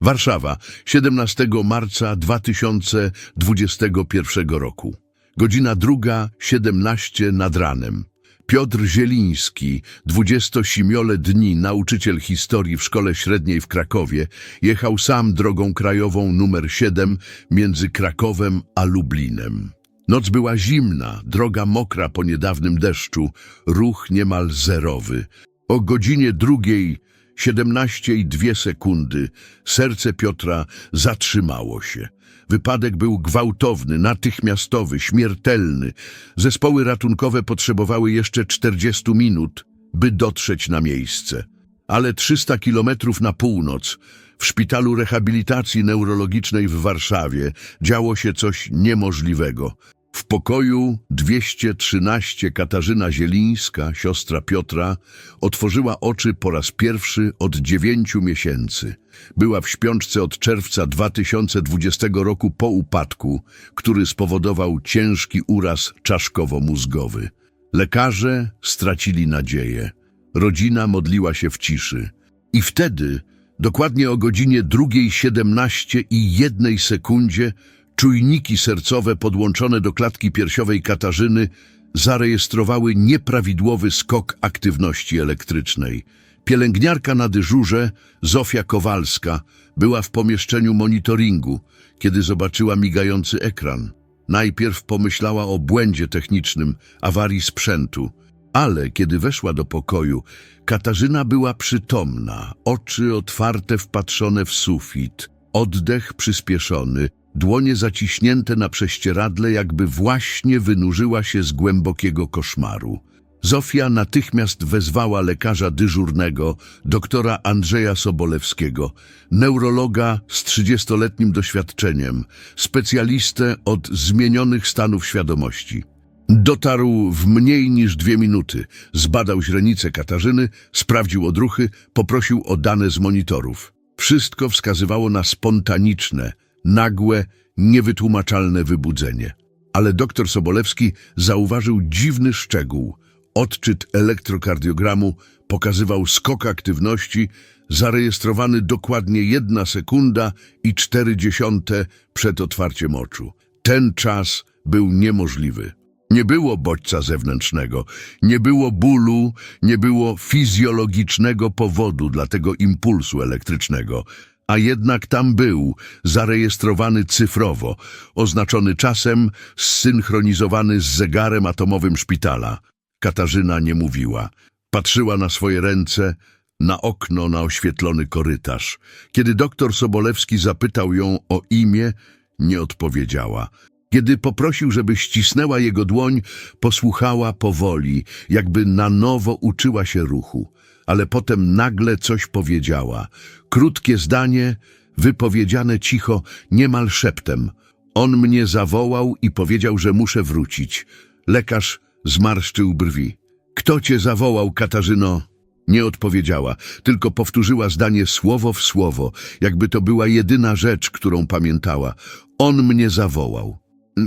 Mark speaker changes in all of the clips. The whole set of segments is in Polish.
Speaker 1: Warszawa, 17 marca 2021 roku. Godzina druga, 17 nad ranem. Piotr Zieliński, 27-letni nauczyciel historii w szkole średniej w Krakowie, jechał sam drogą krajową numer 7 między Krakowem a Lublinem. Noc była zimna, droga mokra po niedawnym deszczu, ruch niemal zerowy. O godzinie drugiej, 17 i dwie sekundy, serce Piotra zatrzymało się. Wypadek był gwałtowny, natychmiastowy, śmiertelny. Zespoły ratunkowe potrzebowały jeszcze 40 minut, by dotrzeć na miejsce. Ale 300 kilometrów na północ, w szpitalu rehabilitacji neurologicznej w Warszawie, działo się coś niemożliwego. W pokoju 213 Katarzyna Zielińska, siostra Piotra, otworzyła oczy po raz pierwszy od dziewięciu miesięcy. Była w śpiączce od czerwca 2020 roku po upadku, który spowodował ciężki uraz czaszkowo-mózgowy. Lekarze stracili nadzieję. Rodzina modliła się w ciszy. I wtedy, dokładnie o godzinie drugiej 17 i jednej sekundzie, czujniki sercowe podłączone do klatki piersiowej Katarzyny zarejestrowały nieprawidłowy skok aktywności elektrycznej. Pielęgniarka na dyżurze, Zofia Kowalska, była w pomieszczeniu monitoringu, kiedy zobaczyła migający ekran. Najpierw pomyślała o błędzie technicznym, awarii sprzętu, ale kiedy weszła do pokoju, Katarzyna była przytomna, oczy otwarte wpatrzone w sufit, oddech przyspieszony, dłonie zaciśnięte na prześcieradle, jakby właśnie wynurzyła się z głębokiego koszmaru. Zofia natychmiast wezwała lekarza dyżurnego, doktora Andrzeja Sobolewskiego, neurologa z 30-letnim doświadczeniem, specjalistę od zmienionych stanów świadomości. Dotarł w mniej niż dwie minuty, zbadał źrenicę Katarzyny, sprawdził odruchy, poprosił o dane z monitorów. Wszystko wskazywało na spontaniczne, nagłe, niewytłumaczalne wybudzenie. Ale doktor Sobolewski zauważył dziwny szczegół. Odczyt elektrokardiogramu pokazywał skok aktywności zarejestrowany dokładnie jedna sekunda i cztery dziesiąte przed otwarciem oczu. Ten czas był niemożliwy. Nie było bodźca zewnętrznego, nie było bólu, nie było fizjologicznego powodu dla tego impulsu elektrycznego, a jednak tam był, zarejestrowany cyfrowo, oznaczony czasem, zsynchronizowany z zegarem atomowym szpitala. Katarzyna nie mówiła. Patrzyła na swoje ręce, na okno, na oświetlony korytarz. Kiedy doktor Sobolewski zapytał ją o imię, nie odpowiedziała. Kiedy poprosił, żeby ścisnęła jego dłoń, posłuchała powoli, jakby na nowo uczyła się ruchu. Ale potem nagle coś powiedziała. Krótkie zdanie, wypowiedziane cicho, niemal szeptem. On mnie zawołał i powiedział, że muszę wrócić. Lekarz zmarszczył brwi. Kto cię zawołał, Katarzyno? Nie odpowiedziała, tylko powtórzyła zdanie słowo w słowo, jakby to była jedyna rzecz, którą pamiętała. On mnie zawołał.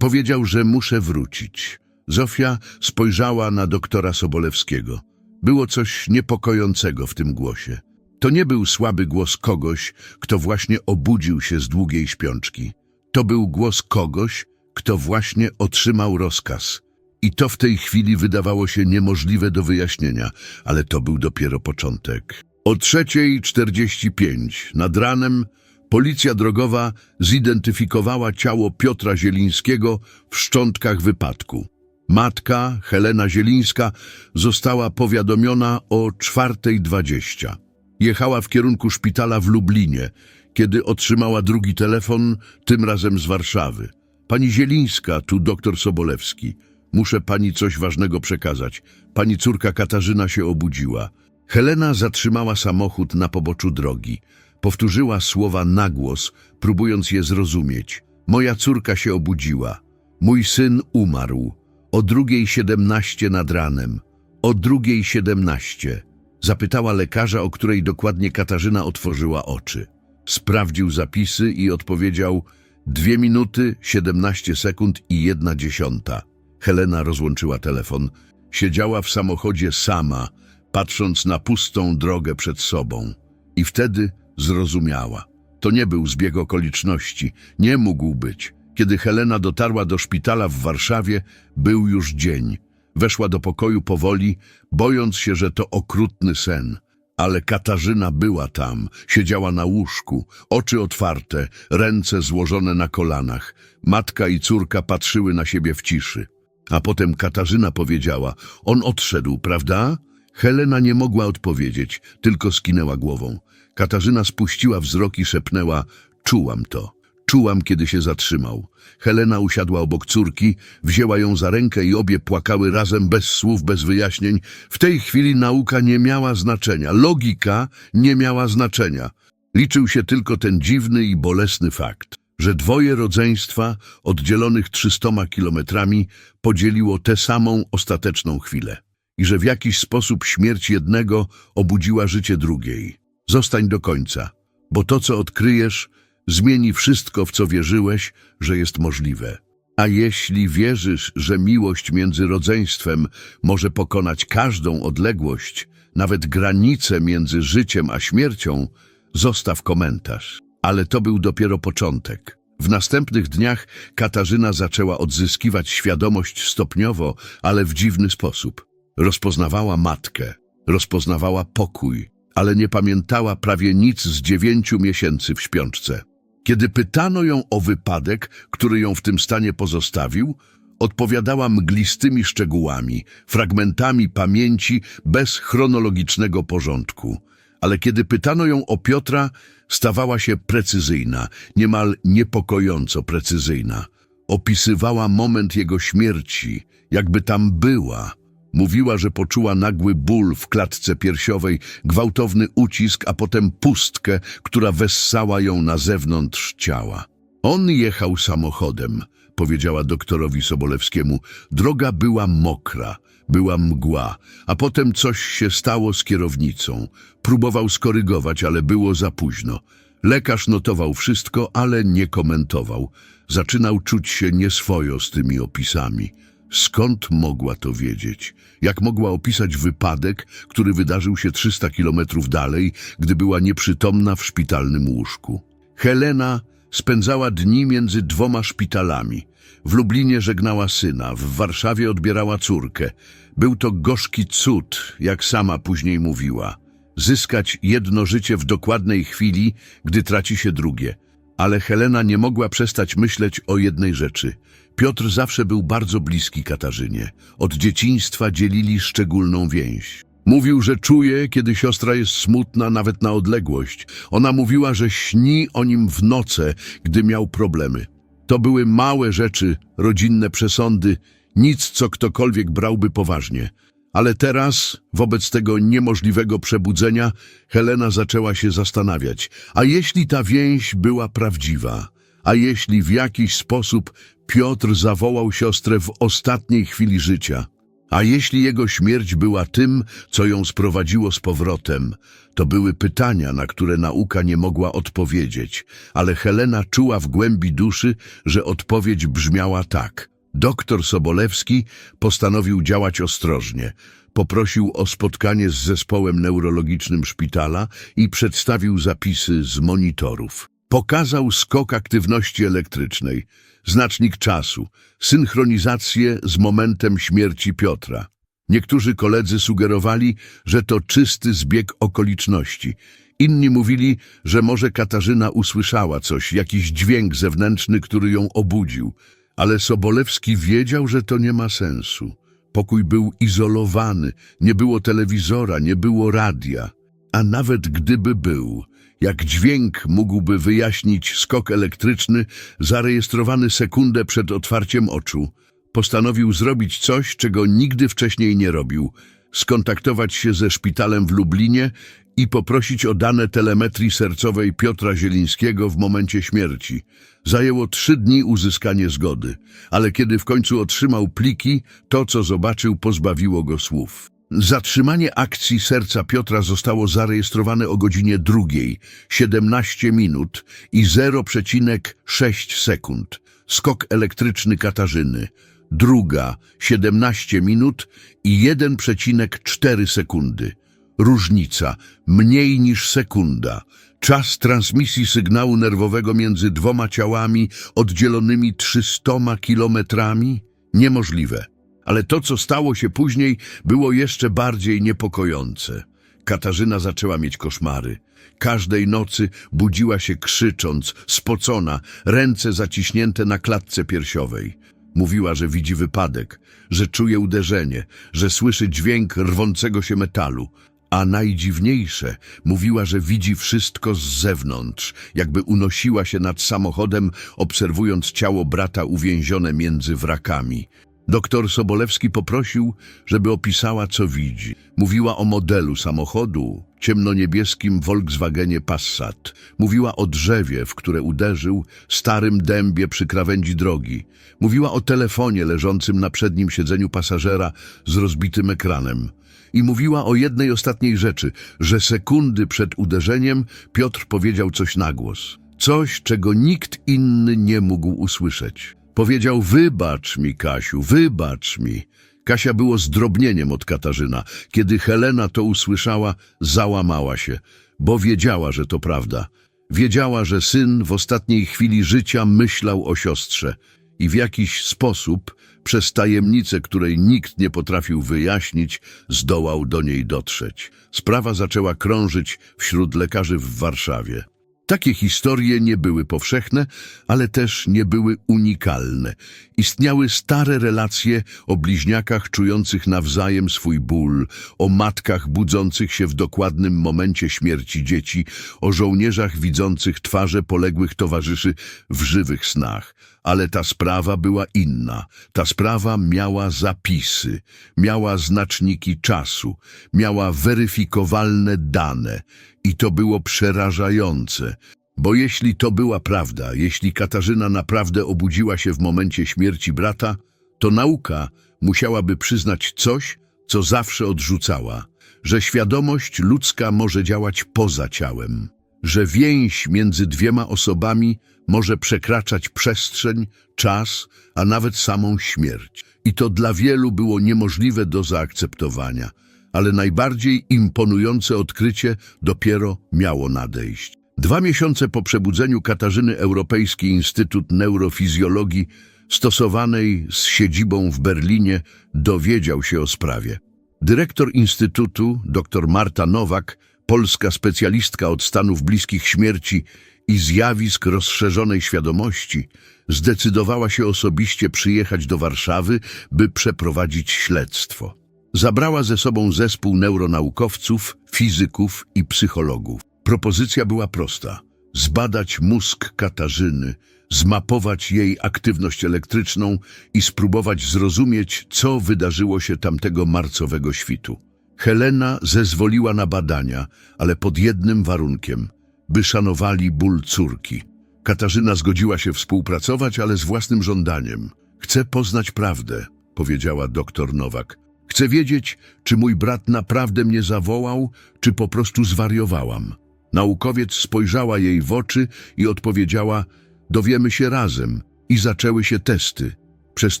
Speaker 1: Powiedział, że muszę wrócić. Zofia spojrzała na doktora Sobolewskiego. Było coś niepokojącego w tym głosie. To nie był słaby głos kogoś, kto właśnie obudził się z długiej śpiączki. To był głos kogoś, kto właśnie otrzymał rozkaz. I to w tej chwili wydawało się niemożliwe do wyjaśnienia, ale to był dopiero początek. O trzeciej czterdzieści pięć nad ranem policja drogowa zidentyfikowała ciało Piotra Zielińskiego w szczątkach wypadku. Matka, Helena Zielińska, została powiadomiona o czwartej dwadzieścia. Jechała w kierunku szpitala w Lublinie, kiedy otrzymała drugi telefon, tym razem z Warszawy. Pani Zielińska, tu doktor Sobolewski. Muszę pani coś ważnego przekazać. Pani córka Katarzyna się obudziła. Helena zatrzymała samochód na poboczu drogi. Powtórzyła słowa na głos, próbując je zrozumieć. Moja córka się obudziła. Mój syn umarł. O drugiej siedemnaście nad ranem. O drugiej siedemnaście. Zapytała lekarza, o której dokładnie Katarzyna otworzyła oczy. Sprawdził zapisy i odpowiedział dwie minuty, siedemnaście sekund i jedna dziesiąta. Helena rozłączyła telefon. Siedziała w samochodzie sama, patrząc na pustą drogę przed sobą. I wtedy zrozumiała. To nie był zbieg okoliczności, nie mógł być. Kiedy Helena dotarła do szpitala w Warszawie, był już dzień. Weszła do pokoju powoli, bojąc się, że to okrutny sen. Ale Katarzyna była tam, siedziała na łóżku, oczy otwarte, ręce złożone na kolanach. Matka i córka patrzyły na siebie w ciszy. A potem Katarzyna powiedziała, on odszedł, prawda? Helena nie mogła odpowiedzieć, tylko skinęła głową. Katarzyna spuściła wzrok i szepnęła, czułam to. Czułam, kiedy się zatrzymał. Helena usiadła obok córki, wzięła ją za rękę i obie płakały razem bez słów, bez wyjaśnień. W tej chwili nauka nie miała znaczenia, logika nie miała znaczenia. Liczył się tylko ten dziwny i bolesny fakt, że dwoje rodzeństwa, oddzielonych trzystoma kilometrami, podzieliło tę samą ostateczną chwilę i że w jakiś sposób śmierć jednego obudziła życie drugiej. Zostań do końca, bo to, co odkryjesz, zmieni wszystko, w co wierzyłeś, że jest możliwe. A jeśli wierzysz, że miłość między rodzeństwem może pokonać każdą odległość, nawet granicę między życiem a śmiercią, zostaw komentarz. Ale to był dopiero początek. W następnych dniach Katarzyna zaczęła odzyskiwać świadomość stopniowo, ale w dziwny sposób. Rozpoznawała matkę, rozpoznawała pokój, ale nie pamiętała prawie nic z dziewięciu miesięcy w śpiączce. Kiedy pytano ją o wypadek, który ją w tym stanie pozostawił, odpowiadała mglistymi szczegółami, fragmentami pamięci bez chronologicznego porządku. Ale kiedy pytano ją o Piotra, stawała się precyzyjna, niemal niepokojąco precyzyjna. Opisywała moment jego śmierci, jakby tam była. Mówiła, że poczuła nagły ból w klatce piersiowej, gwałtowny ucisk, a potem pustkę, która wessała ją na zewnątrz ciała. On jechał samochodem, powiedziała doktorowi Sobolewskiemu. Droga była mokra, była mgła, a potem coś się stało z kierownicą. Próbował skorygować, ale było za późno. Lekarz notował wszystko, ale nie komentował. Zaczynał czuć się nieswojo z tymi opisami. Skąd mogła to wiedzieć? Jak mogła opisać wypadek, który wydarzył się 300 kilometrów dalej, gdy była nieprzytomna w szpitalnym łóżku? Helena spędzała dni między dwoma szpitalami. W Lublinie żegnała syna, w Warszawie odbierała córkę. Był to gorzki cud, jak sama później mówiła. Zyskać jedno życie w dokładnej chwili, gdy traci się drugie. Ale Helena nie mogła przestać myśleć o jednej rzeczy. Piotr zawsze był bardzo bliski Katarzynie. Od dzieciństwa dzielili szczególną więź. Mówił, że czuje, kiedy siostra jest smutna nawet na odległość. Ona mówiła, że śni o nim w noce, gdy miał problemy. To były małe rzeczy, rodzinne przesądy, nic, co ktokolwiek brałby poważnie. Ale teraz, wobec tego niemożliwego przebudzenia, Helena zaczęła się zastanawiać, a jeśli ta więź była prawdziwa, a jeśli w jakiś sposób Piotr zawołał siostrę w ostatniej chwili życia, a jeśli jego śmierć była tym, co ją sprowadziło z powrotem, to były pytania, na które nauka nie mogła odpowiedzieć, ale Helena czuła w głębi duszy, że odpowiedź brzmiała tak. Doktor Sobolewski postanowił działać ostrożnie. Poprosił o spotkanie z zespołem neurologicznym szpitala i przedstawił zapisy z monitorów. Pokazał skok aktywności elektrycznej, znacznik czasu, synchronizację z momentem śmierci Piotra. Niektórzy koledzy sugerowali, że to czysty zbieg okoliczności. Inni mówili, że może Katarzyna usłyszała coś, jakiś dźwięk zewnętrzny, który ją obudził. Ale Sobolewski wiedział, że to nie ma sensu. Pokój był izolowany, nie było telewizora, nie było radia. A nawet gdyby był, jak dźwięk mógłby wyjaśnić skok elektryczny zarejestrowany sekundę przed otwarciem oczu. Postanowił zrobić coś, czego nigdy wcześniej nie robił. Skontaktować się ze szpitalem w Lublinie i poprosić o dane telemetrii sercowej Piotra Zielińskiego w momencie śmierci. Zajęło trzy dni uzyskanie zgody, ale kiedy w końcu otrzymał pliki, to co zobaczył pozbawiło go słów. Zatrzymanie akcji serca Piotra zostało zarejestrowane o godzinie drugiej, 17 minut i 0,6 sekund. Skok elektryczny Katarzyny. Druga, 17 minut i 1,4 sekundy. Różnica mniej niż sekunda. Czas transmisji sygnału nerwowego między dwoma ciałami oddzielonymi 300 kilometrami? Niemożliwe. Ale to, co stało się później, było jeszcze bardziej niepokojące. Katarzyna zaczęła mieć koszmary. Każdej nocy budziła się krzycząc, spocona, ręce zaciśnięte na klatce piersiowej. Mówiła, że widzi wypadek, że czuje uderzenie, że słyszy dźwięk rwącego się metalu. A najdziwniejsze, mówiła, że widzi wszystko z zewnątrz, jakby unosiła się nad samochodem, obserwując ciało brata uwięzione między wrakami. Doktor Sobolewski poprosił, żeby opisała, co widzi. Mówiła o modelu samochodu, ciemnoniebieskim Volkswagenie Passat. Mówiła o drzewie, w które uderzył, starym dębie przy krawędzi drogi. Mówiła o telefonie leżącym na przednim siedzeniu pasażera z rozbitym ekranem. I mówiła o jednej ostatniej rzeczy, że sekundy przed uderzeniem Piotr powiedział coś na głos. Coś, czego nikt inny nie mógł usłyszeć. Powiedział, wybacz mi, Kasiu, wybacz mi. Kasia było zdrobnieniem od Katarzyna. Kiedy Helena to usłyszała, załamała się, bo wiedziała, że to prawda. Wiedziała, że syn w ostatniej chwili życia myślał o siostrze i w jakiś sposób, przez tajemnicę, której nikt nie potrafił wyjaśnić, zdołał do niej dotrzeć. Sprawa zaczęła krążyć wśród lekarzy w Warszawie. Takie historie nie były powszechne, ale też nie były unikalne. Istniały stare relacje o bliźniakach czujących nawzajem swój ból, o matkach budzących się w dokładnym momencie śmierci dzieci, o żołnierzach widzących twarze poległych towarzyszy w żywych snach. Ale ta sprawa była inna. Ta sprawa miała zapisy, miała znaczniki czasu, miała weryfikowalne dane. I to było przerażające, bo jeśli to była prawda, jeśli Katarzyna naprawdę obudziła się w momencie śmierci brata, to nauka musiałaby przyznać coś, co zawsze odrzucała, że świadomość ludzka może działać poza ciałem, że więź między dwiema osobami może przekraczać przestrzeń, czas, a nawet samą śmierć. I to dla wielu było niemożliwe do zaakceptowania, ale najbardziej imponujące odkrycie dopiero miało nadejść. Dwa miesiące po przebudzeniu Katarzyny Europejski Instytut Neurofizjologii stosowanej z siedzibą w Berlinie dowiedział się o sprawie. Dyrektor Instytutu, dr Marta Nowak, polska specjalistka od stanów bliskich śmierci i zjawisk rozszerzonej świadomości, zdecydowała się osobiście przyjechać do Warszawy, by przeprowadzić śledztwo. Zabrała ze sobą zespół neuronaukowców, fizyków i psychologów. Propozycja była prosta. Zbadać mózg Katarzyny, zmapować jej aktywność elektryczną i spróbować zrozumieć, co wydarzyło się tamtego marcowego świtu. Helena zezwoliła na badania, ale pod jednym warunkiem, by szanowali ból córki. Katarzyna zgodziła się współpracować, ale z własnym żądaniem. Chcę poznać prawdę, powiedziała doktor Nowak. Chcę wiedzieć, czy mój brat naprawdę mnie zawołał, czy po prostu zwariowałam. Naukowiec spojrzała jej w oczy i odpowiedziała, dowiemy się razem. I zaczęły się testy. Przez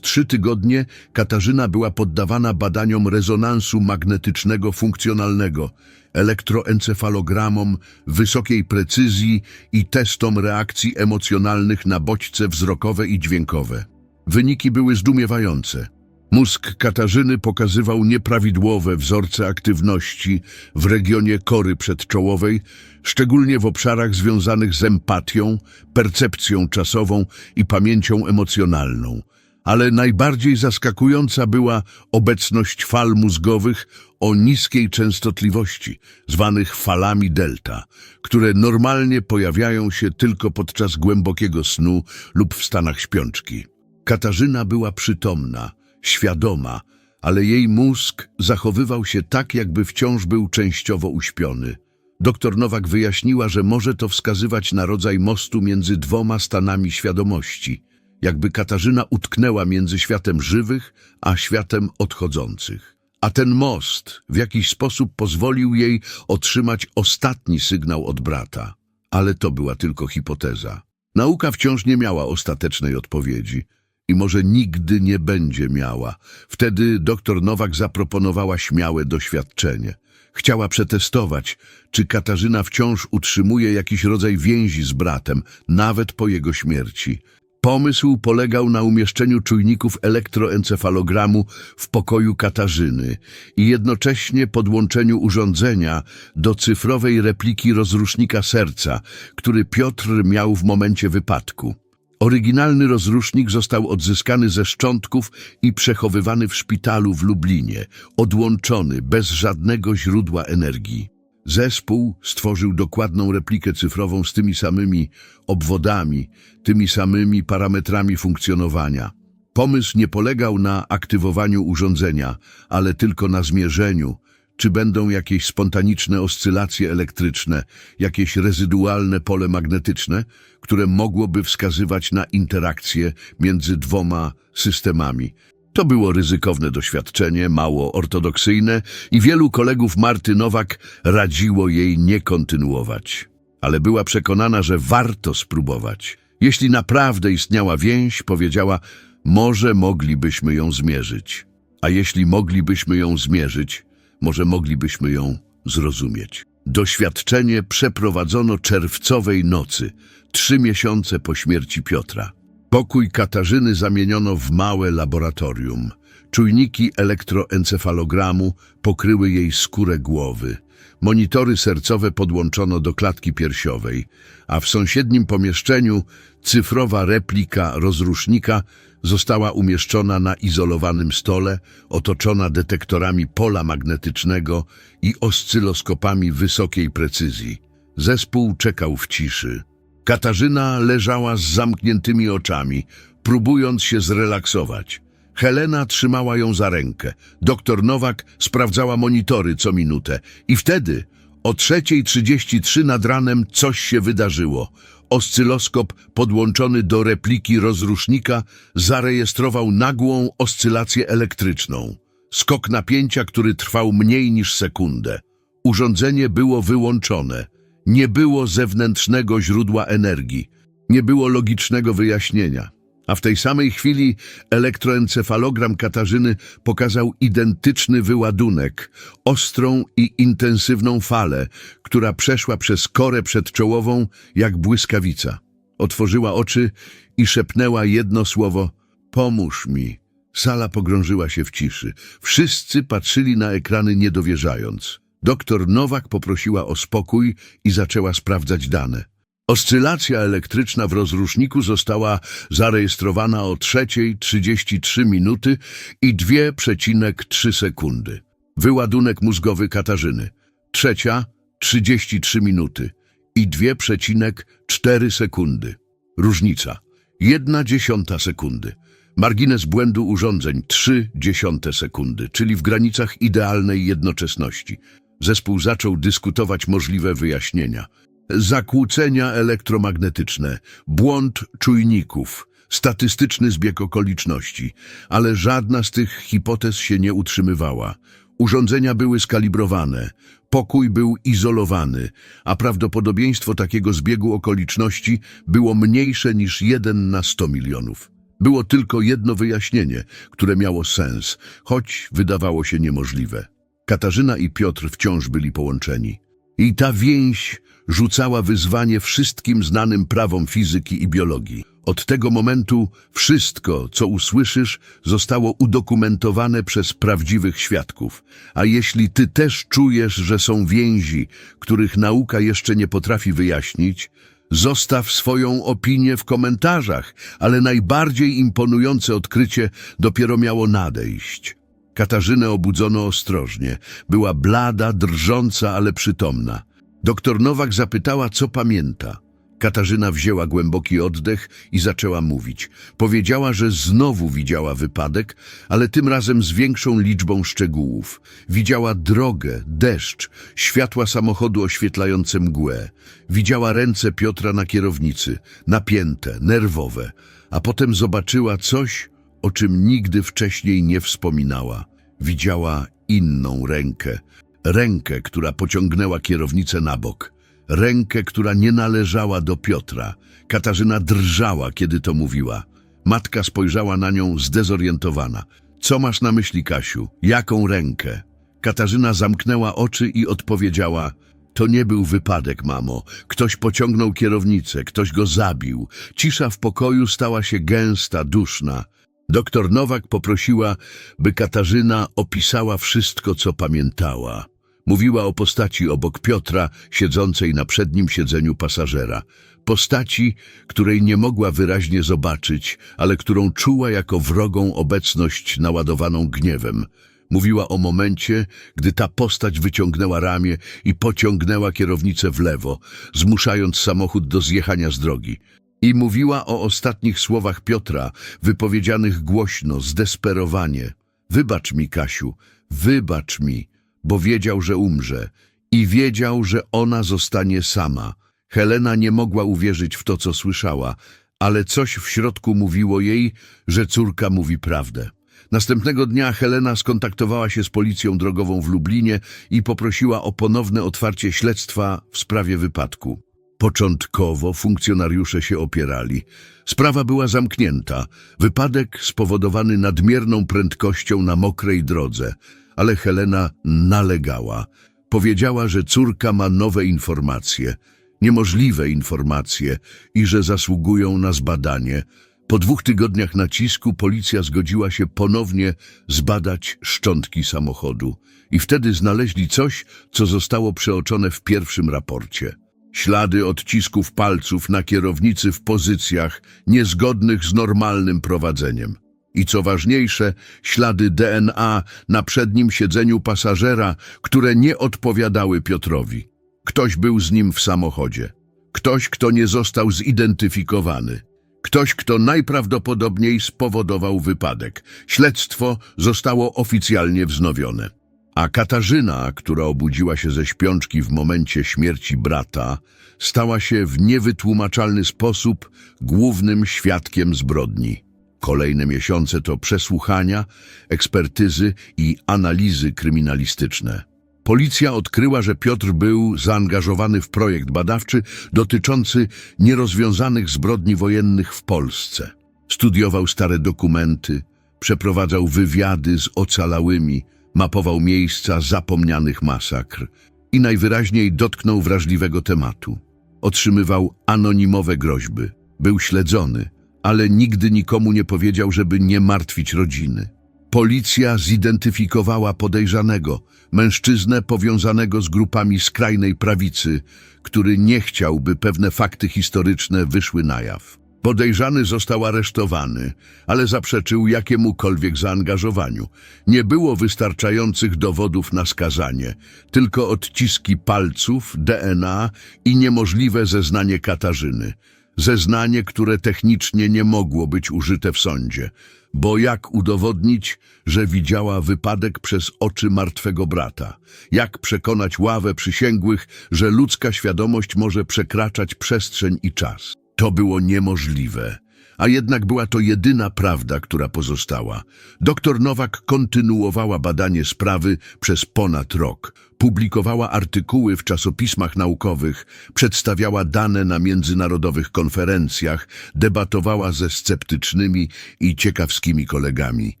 Speaker 1: trzy tygodnie Katarzyna była poddawana badaniom rezonansu magnetycznego funkcjonalnego, elektroencefalogramom wysokiej precyzji i testom reakcji emocjonalnych na bodźce wzrokowe i dźwiękowe. Wyniki były zdumiewające. Mózg Katarzyny pokazywał nieprawidłowe wzorce aktywności w regionie kory przedczołowej, szczególnie w obszarach związanych z empatią, percepcją czasową i pamięcią emocjonalną. Ale najbardziej zaskakująca była obecność fal mózgowych o niskiej częstotliwości, zwanych falami delta, które normalnie pojawiają się tylko podczas głębokiego snu lub w stanach śpiączki. Katarzyna była przytomna, świadoma, ale jej mózg zachowywał się tak, jakby wciąż był częściowo uśpiony. Doktor Nowak wyjaśniła, że może to wskazywać na rodzaj mostu między dwoma stanami świadomości, jakby Katarzyna utknęła między światem żywych a światem odchodzących. A ten most w jakiś sposób pozwolił jej otrzymać ostatni sygnał od brata. Ale to była tylko hipoteza. Nauka wciąż nie miała ostatecznej odpowiedzi i może nigdy nie będzie miała. Wtedy doktor Nowak zaproponowała śmiałe doświadczenie. Chciała przetestować, czy Katarzyna wciąż utrzymuje jakiś rodzaj więzi z bratem, nawet po jego śmierci. Pomysł polegał na umieszczeniu czujników elektroencefalogramu w pokoju Katarzyny i jednocześnie podłączeniu urządzenia do cyfrowej repliki rozrusznika serca, który Piotr miał w momencie wypadku. Oryginalny rozrusznik został odzyskany ze szczątków i przechowywany w szpitalu w Lublinie, odłączony bez żadnego źródła energii. Zespół stworzył dokładną replikę cyfrową z tymi samymi obwodami, tymi samymi parametrami funkcjonowania. Pomysł nie polegał na aktywowaniu urządzenia, ale tylko na zmierzeniu, czy będą jakieś spontaniczne oscylacje elektryczne, jakieś rezydualne pole magnetyczne, które mogłoby wskazywać na interakcję między dwoma systemami. To było ryzykowne doświadczenie, mało ortodoksyjne i wielu kolegów Marty Nowak radziło jej nie kontynuować. Ale była przekonana, że warto spróbować. Jeśli naprawdę istniała więź, powiedziała, może moglibyśmy ją zmierzyć. A jeśli moglibyśmy ją zmierzyć, może moglibyśmy ją zrozumieć. Doświadczenie przeprowadzono czerwcowej nocy, trzy miesiące po śmierci Piotra. Pokój Katarzyny zamieniono w małe laboratorium. Czujniki elektroencefalogramu pokryły jej skórę głowy. Monitory sercowe podłączono do klatki piersiowej, a w sąsiednim pomieszczeniu cyfrowa replika rozrusznika została umieszczona na izolowanym stole, otoczona detektorami pola magnetycznego i oscyloskopami wysokiej precyzji. Zespół czekał w ciszy. Katarzyna leżała z zamkniętymi oczami, próbując się zrelaksować. Helena trzymała ją za rękę. Doktor Nowak sprawdzała monitory co minutę. I wtedy, o 3.33 nad ranem, coś się wydarzyło. Oscyloskop podłączony do repliki rozrusznika zarejestrował nagłą oscylację elektryczną. Skok napięcia, który trwał mniej niż sekundę. Urządzenie było wyłączone. Nie było zewnętrznego źródła energii. Nie było logicznego wyjaśnienia. A w tej samej chwili elektroencefalogram Katarzyny pokazał identyczny wyładunek, ostrą i intensywną falę, która przeszła przez korę przedczołową jak błyskawica. Otworzyła oczy i szepnęła jedno słowo – pomóż mi. Sala pogrążyła się w ciszy. Wszyscy patrzyli na ekrany niedowierzając. Doktor Nowak poprosiła o spokój i zaczęła sprawdzać dane. Oscylacja elektryczna w rozruszniku została zarejestrowana o 3.33 minuty i 2,3 sekundy. Wyładunek mózgowy Katarzyny. Trzecia 33 minuty i 2,4 sekundy. Różnica. Jedna dziesiąta sekundy. Margines błędu urządzeń 3 dziesiąte sekundy, czyli w granicach idealnej jednoczesności. Zespół zaczął dyskutować możliwe wyjaśnienia. Zakłócenia elektromagnetyczne, błąd czujników, statystyczny zbieg okoliczności, ale żadna z tych hipotez się nie utrzymywała. Urządzenia były skalibrowane, pokój był izolowany, a prawdopodobieństwo takiego zbiegu okoliczności było mniejsze niż jeden na 100 milionów. Było tylko jedno wyjaśnienie, które miało sens, choć wydawało się niemożliwe. Katarzyna i Piotr wciąż byli połączeni. I ta więź rzucała wyzwanie wszystkim znanym prawom fizyki i biologii. Od tego momentu wszystko, co usłyszysz, zostało udokumentowane przez prawdziwych świadków. A jeśli ty też czujesz, że są więzi, których nauka jeszcze nie potrafi wyjaśnić, zostaw swoją opinię w komentarzach, ale najbardziej imponujące odkrycie dopiero miało nadejść. Katarzynę obudzono ostrożnie. Była blada, drżąca, ale przytomna. Doktor Nowak zapytała, co pamięta. Katarzyna wzięła głęboki oddech i zaczęła mówić. Powiedziała, że znowu widziała wypadek, ale tym razem z większą liczbą szczegółów. Widziała drogę, deszcz, światła samochodu oświetlające mgłę. Widziała ręce Piotra na kierownicy, napięte, nerwowe, a potem zobaczyła coś, o czym nigdy wcześniej nie wspominała. Widziała inną rękę. Rękę, która pociągnęła kierownicę na bok. Rękę, która nie należała do Piotra. Katarzyna drżała, kiedy to mówiła. Matka spojrzała na nią zdezorientowana. Co masz na myśli, Kasiu? Jaką rękę? Katarzyna zamknęła oczy i odpowiedziała: To nie był wypadek, mamo. Ktoś pociągnął kierownicę, ktoś go zabił. Cisza w pokoju stała się gęsta, duszna. Doktor Nowak poprosiła, by Katarzyna opisała wszystko, co pamiętała. Mówiła o postaci obok Piotra, siedzącej na przednim siedzeniu pasażera. Postaci, której nie mogła wyraźnie zobaczyć, ale którą czuła jako wrogą obecność naładowaną gniewem. Mówiła o momencie, gdy ta postać wyciągnęła ramię i pociągnęła kierownicę w lewo, zmuszając samochód do zjechania z drogi. I mówiła o ostatnich słowach Piotra, wypowiedzianych głośno, zdesperowanie. Wybacz mi, Kasiu, wybacz mi, bo wiedział, że umrze i wiedział, że ona zostanie sama. Helena nie mogła uwierzyć w to, co słyszała, ale coś w środku mówiło jej, że córka mówi prawdę. Następnego dnia Helena skontaktowała się z policją drogową w Lublinie i poprosiła o ponowne otwarcie śledztwa w sprawie wypadku. Początkowo funkcjonariusze się opierali. Sprawa była zamknięta. Wypadek spowodowany nadmierną prędkością na mokrej drodze, ale Helena nalegała. Powiedziała, że córka ma nowe informacje, niemożliwe informacje i że zasługują na zbadanie. Po dwóch tygodniach nacisku policja zgodziła się ponownie zbadać szczątki samochodu i wtedy znaleźli coś, co zostało przeoczone w pierwszym raporcie. Ślady odcisków palców na kierownicy w pozycjach niezgodnych z normalnym prowadzeniem. I co ważniejsze, ślady DNA na przednim siedzeniu pasażera, które nie odpowiadały Piotrowi. Ktoś był z nim w samochodzie. Ktoś, kto nie został zidentyfikowany. Ktoś, kto najprawdopodobniej spowodował wypadek. Śledztwo zostało oficjalnie wznowione. A Katarzyna, która obudziła się ze śpiączki w momencie śmierci brata, stała się w niewytłumaczalny sposób głównym świadkiem zbrodni. Kolejne miesiące to przesłuchania, ekspertyzy i analizy kryminalistyczne. Policja odkryła, że Piotr był zaangażowany w projekt badawczy dotyczący nierozwiązanych zbrodni wojennych w Polsce. Studiował stare dokumenty, przeprowadzał wywiady z ocalałymi, mapował miejsca zapomnianych masakr i najwyraźniej dotknął wrażliwego tematu. Otrzymywał anonimowe groźby, był śledzony, ale nigdy nikomu nie powiedział, żeby nie martwić rodziny. Policja zidentyfikowała podejrzanego, mężczyznę powiązanego z grupami skrajnej prawicy, który nie chciał, by pewne fakty historyczne wyszły na jaw. Podejrzany został aresztowany, ale zaprzeczył jakiemukolwiek zaangażowaniu. Nie było wystarczających dowodów na skazanie, tylko odciski palców, DNA i niemożliwe zeznanie Katarzyny. Zeznanie, które technicznie nie mogło być użyte w sądzie, bo jak udowodnić, że widziała wypadek przez oczy martwego brata? Jak przekonać ławę przysięgłych, że ludzka świadomość może przekraczać przestrzeń i czas? To było niemożliwe, a jednak była to jedyna prawda, która pozostała. Doktor Nowak kontynuowała badanie sprawy przez ponad rok. Publikowała artykuły w czasopismach naukowych, przedstawiała dane na międzynarodowych konferencjach, debatowała ze sceptycznymi i ciekawskimi kolegami,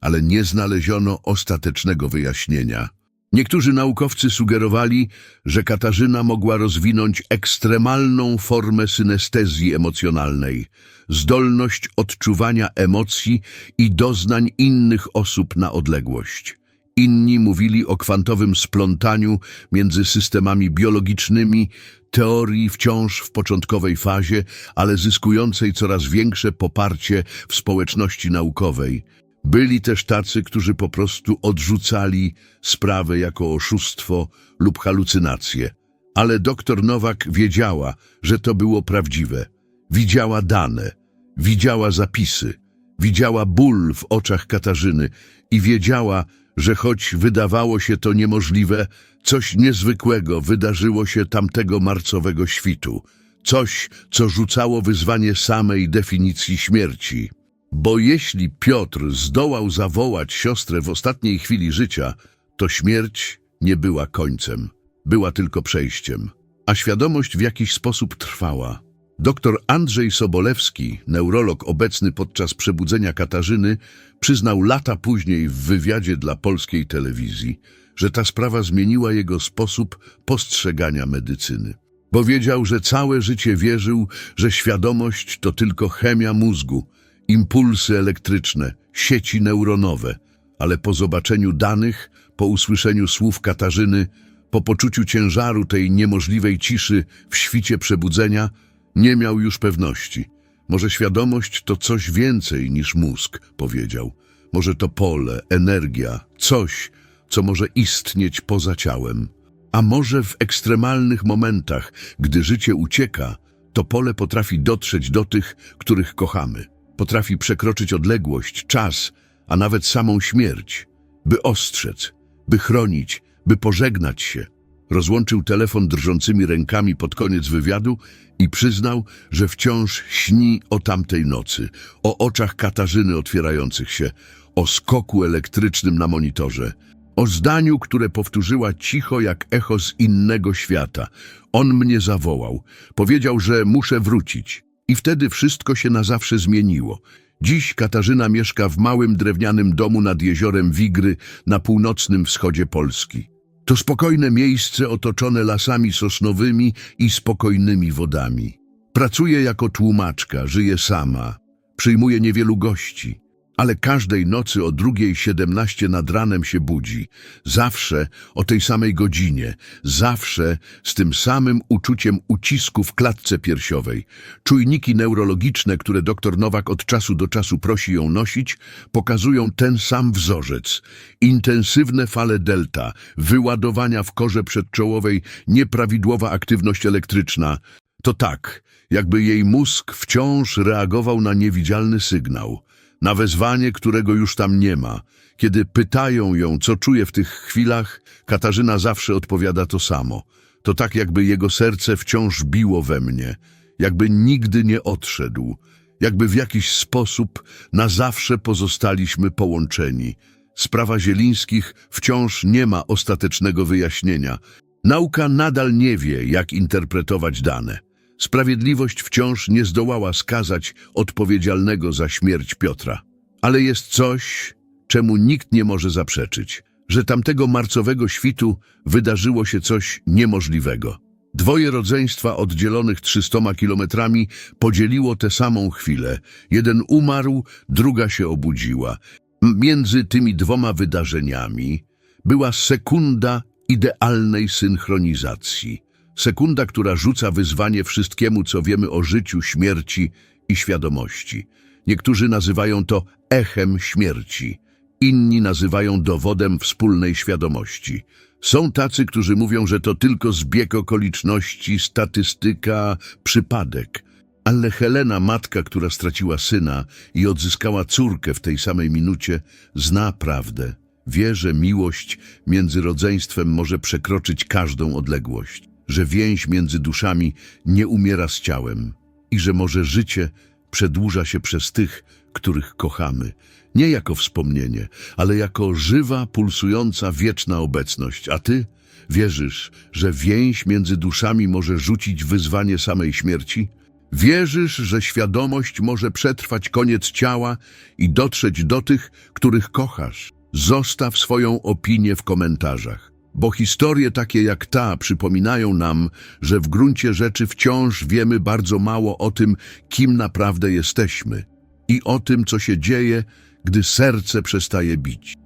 Speaker 1: ale nie znaleziono ostatecznego wyjaśnienia. Niektórzy naukowcy sugerowali, że Katarzyna mogła rozwinąć ekstremalną formę synestezji emocjonalnej, zdolność odczuwania emocji i doznań innych osób na odległość. Inni mówili o kwantowym splątaniu między systemami biologicznymi, teorii wciąż w początkowej fazie, ale zyskującej coraz większe poparcie w społeczności naukowej. Byli też tacy, którzy po prostu odrzucali sprawę jako oszustwo lub halucynacje. Ale doktor Nowak wiedziała, że to było prawdziwe. Widziała dane, widziała zapisy, widziała ból w oczach Katarzyny i wiedziała, że choć wydawało się to niemożliwe, coś niezwykłego wydarzyło się tamtego marcowego świtu. Coś, co rzucało wyzwanie samej definicji śmierci. Bo jeśli Piotr zdołał zawołać siostrę w ostatniej chwili życia, to śmierć nie była końcem, była tylko przejściem, a świadomość w jakiś sposób trwała. Doktor Andrzej Sobolewski, neurolog obecny podczas przebudzenia Katarzyny, przyznał lata później w wywiadzie dla polskiej telewizji. że ta sprawa zmieniła jego sposób postrzegania medycyny. Bo wiedział, że całe życie wierzył, że świadomość to tylko chemia mózgu, impulsy elektryczne, sieci neuronowe, ale po zobaczeniu danych, po usłyszeniu słów Katarzyny, po poczuciu ciężaru tej niemożliwej ciszy w świcie przebudzenia, nie miał już pewności. Może świadomość to coś więcej niż mózg, powiedział. Może to pole, energia, coś, co może istnieć poza ciałem. A może w ekstremalnych momentach, gdy życie ucieka, to pole potrafi dotrzeć do tych, których kochamy. Potrafi przekroczyć odległość, czas, a nawet samą śmierć, by ostrzec, by chronić, by pożegnać się. Rozłączył telefon drżącymi rękami pod koniec wywiadu i przyznał, że wciąż śni o tamtej nocy, o oczach Katarzyny otwierających się, o skoku elektrycznym na monitorze, o zdaniu, które powtórzyła cicho jak echo z innego świata. On mnie zawołał, powiedział, że muszę wrócić. I wtedy wszystko się na zawsze zmieniło. Dziś Katarzyna mieszka w małym drewnianym domu nad jeziorem Wigry na północnym wschodzie Polski. To spokojne miejsce otoczone lasami sosnowymi i spokojnymi wodami. Pracuje jako tłumaczka, żyje sama, przyjmuje niewielu gości, ale każdej nocy o drugiej siedemnaście nad ranem się budzi. Zawsze o tej samej godzinie, zawsze z tym samym uczuciem ucisku w klatce piersiowej. Czujniki neurologiczne, które dr Nowak od czasu do czasu prosi ją nosić, pokazują ten sam wzorzec. Intensywne fale delta, wyładowania w korze przedczołowej, nieprawidłowa aktywność elektryczna. To tak, jakby jej mózg wciąż reagował na niewidzialny sygnał, na wezwanie, którego już tam nie ma. Kiedy pytają ją, co czuje w tych chwilach, Katarzyna zawsze odpowiada to samo. To tak, jakby jego serce wciąż biło we mnie, jakby nigdy nie odszedł, jakby w jakiś sposób na zawsze pozostaliśmy połączeni. Sprawa Zielińskich wciąż nie ma ostatecznego wyjaśnienia. Nauka nadal nie wie, jak interpretować dane. Sprawiedliwość wciąż nie zdołała skazać odpowiedzialnego za śmierć Piotra. Ale jest coś, czemu nikt nie może zaprzeczyć, że tamtego marcowego świtu wydarzyło się coś niemożliwego. Dwoje rodzeństwa oddzielonych trzystoma kilometrami podzieliło tę samą chwilę. Jeden umarł, druga się obudziła. Między tymi dwoma wydarzeniami była sekunda idealnej synchronizacji. Sekunda, która rzuca wyzwanie wszystkiemu, co wiemy o życiu, śmierci i świadomości. Niektórzy nazywają to echem śmierci, inni nazywają dowodem wspólnej świadomości. Są tacy, którzy mówią, że to tylko zbieg okoliczności, statystyka, przypadek. Ale Helena, matka, która straciła syna i odzyskała córkę w tej samej minucie, zna prawdę. Wie, że miłość między rodzeństwem może przekroczyć każdą odległość, że więź między duszami nie umiera z ciałem i że może życie przedłuża się przez tych, których kochamy, nie jako wspomnienie, ale jako żywa, pulsująca, wieczna obecność. A ty wierzysz, że więź między duszami może rzucić wyzwanie samej śmierci? Wierzysz, że świadomość może przetrwać koniec ciała i dotrzeć do tych, których kochasz? Zostaw swoją opinię w komentarzach, bo historie takie jak ta przypominają nam, że w gruncie rzeczy wciąż wiemy bardzo mało o tym, kim naprawdę jesteśmy i o tym, co się dzieje, gdy serce przestaje bić.